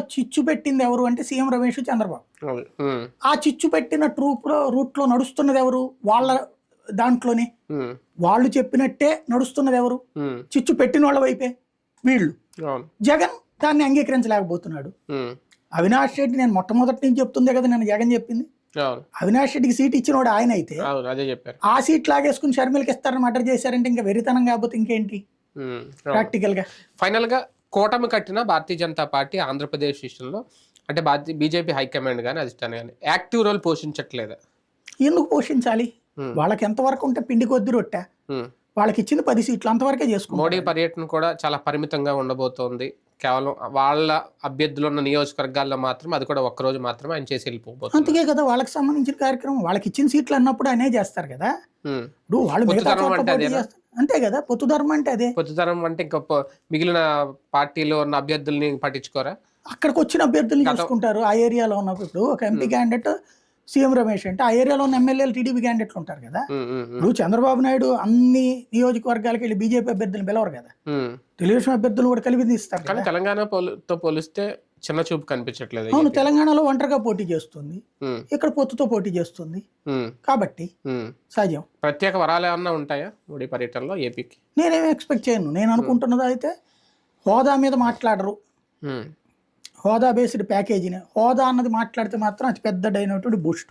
చిచ్చు పెట్టింది ఎవరు అంటే సీఎం రమేష్ చంద్రబాబు. ఆ చిచ్చు పెట్టిన ట్రూప్లో రూట్లో నడుస్తున్నది ఎవరు? వాళ్ళ దాంట్లోనే. వాళ్ళు చెప్పినట్టే నడుస్తున్నది ఎవరు? చిచ్చు పెట్టిన వాళ్ళ వైపే. వీళ్ళు. అవును. జగన్ దాన్ని అంగీకరించలేకపోతున్నాడు. అవినాష్ రెడ్డి నేను మొట్టమొదటి నుంచి చెప్తుందే కదా నేను జగన్ చెప్పింది. అవును. అవినాష్ రెడ్డికి సీట్ ఇచ్చినోడు ఆయన అయితే ఆ సీట్ లాగేసుకుని షర్మిలకి ఇస్తారని మర్డర్ చేశారంటే ఇంకా వెరితనం కాకపోతే ఇంకేంటి. ప్రాక్టికల్గా. ఫైనల్గా కూటమి కట్టిన భారతీయ జనతా పార్టీ ఆంధ్రప్రదేశ్ విషయంలో అంటే భారతీయ బీజేపీ హైకమాండ్ కానీ అధిష్టానం కానీ యాక్టివ్ రోల్ పోషించట్లేదు ఎందుకు పోషించాలి. వాళ్ళకి ఎంతవరకు ఉంటే పిండి కొద్ది రొట్టె. వాళ్ళకి ఇచ్చింది పది సీట్లు అంతవరకే మోడీ చేసుకుంటారు పర్యటన కూడా చాలా పరిమితంగా ఉండబోతోంది కేవలం వాళ్ళ అభ్యర్థులు ఉన్న నియోజకవర్గాల్లో మాత్రం అది కూడా ఒక్కరోజు మాత్రమే ఆయన చేసి వెళ్ళిపోబోతుంది అందుకే కదా వాళ్ళకి సంబంధించిన కార్యక్రమం వాళ్ళకి ఇచ్చిన సీట్లు అన్నప్పుడు అనే చేస్తారు కదా. ఇప్పుడు వాళ్ళు? చేస్తారు అంతే కదా? పొత్తు ధర్మం అంటే అదే. పొత్తుతనం అంటే ఇంకా ప- మిగిలిన పార్టీలో ఉన్న అభ్యర్థుల్ని పట్టించుకోరా? అక్కడికి వచ్చిన అభ్యర్థుల్ని చూసుకుంటారు. ఆ ఏరియాలో ఉన్నప్పుడు ఒక ఎంపీ క్యాండిడేట్ సీఎం రమేష్ అంటే ఆ ఏరియాలో ఉన్న ఎమ్మెల్యేలు టీడీపీ క్యాండిడేట్లు ఉంటారు కదా? ఇప్పుడు చంద్రబాబు నాయుడు అన్ని నియోజకవర్గాలకి వెళ్ళి బీజేపీ అభ్యర్థులు పిలవరు కదా. తెలుగుదేశం అభ్యర్థులు కూడా కలిపి తీస్తారు కానీ తెలంగాణ పోలిస్తే చిన్న చూపు కనిపించట్లేదు అవును తెలంగాణలో ఒంటరిగా పోటీ చేస్తుంది. ఇక్కడ పొత్తుతో పోటీ చేస్తుంది. కాబట్టి. సహజం. ప్రత్యేక వరాలు ఏమన్నా ఉంటాయా మోడీ పర్యటనలో ఏపీకి? నేనేం ఎక్స్పెక్ట్ చేయను. నేను అనుకుంటున్నది అయితే హోదా మీద మాట్లాడరు. హోదా బేస్డ్ ప్యాకేజీని. హోదా అన్నది మాట్లాడితే మాత్రం అతి పెద్ద డైనటువంటి బూస్ట్.